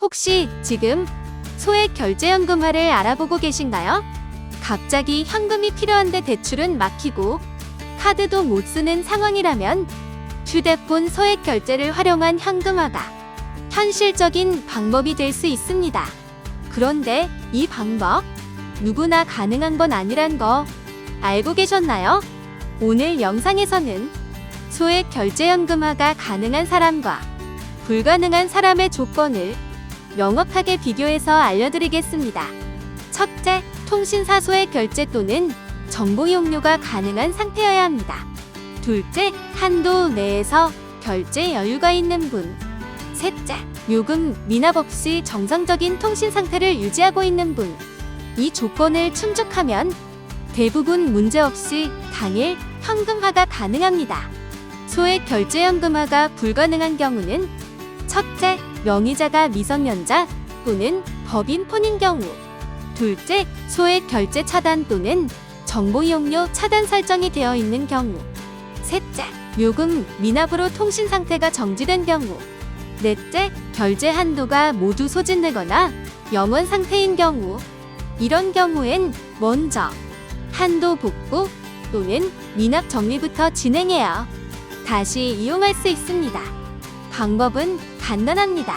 혹시 지금 소액 결제연금화를 알아보고 계신가요? 갑자기 현금이 필요한데 대출은 막히고 카드도 못 쓰는 상황이라면 휴대폰 소액 결제를 활용한 현금화가 현실적인 방법이 될 수 있습니다. 그런데 이 방법 누구나 가능한 건 아니란 거 알고 계셨나요? 오늘 영상에서는 소액 결제연금화가 가능한 사람과 불가능한 사람의 조건을 명확하게 비교해서 알려드리겠습니다. 첫째, 통신사 소액 결제 또는 정보 이용료가 가능한 상태여야 합니다. 둘째, 한도 내에서 결제 여유가 있는 분. 셋째, 요금 미납 없이 정상적인 통신 상태를 유지하고 있는 분. 이 조건을 충족하면 대부분 문제없이 당일 현금화가 가능합니다. 소액 결제연금화가 불가능한 경우는 첫째, 명의자가 미성년자 또는 법인 폰인 경우. 둘째, 소액 결제 차단 또는 정보 이용료 차단 설정이 되어 있는 경우. 셋째, 요금 미납으로 통신 상태가 정지된 경우. 넷째, 결제 한도가 모두 소진되거나 영원 상태인 경우. 이런 경우엔 먼저 한도 복구 또는 미납 정리부터 진행해야 다시 이용할 수 있습니다. 방법은 간단합니다.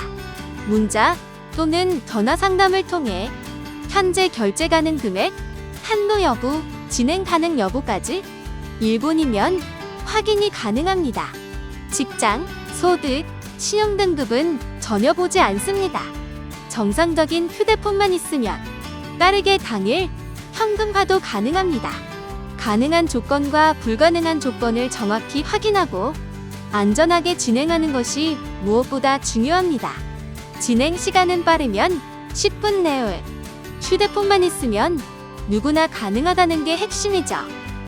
문자 또는 전화 상담을 통해 현재 결제 가능 금액, 한도 여부, 진행 가능 여부까지 일본이면 확인이 가능합니다. 직장, 소득, 신용 등급은 전혀 보지 않습니다. 정상적인 휴대폰만 있으면 빠르게 당일 현금화도 가능합니다. 가능한 조건과 불가능한 조건을 정확히 확인하고 안전하게 진행하는 것이 무엇보다 중요합니다. 진행 시간은 빠르면 10분 내외. 휴대폰만 있으면 누구나 가능하다는 게 핵심이죠.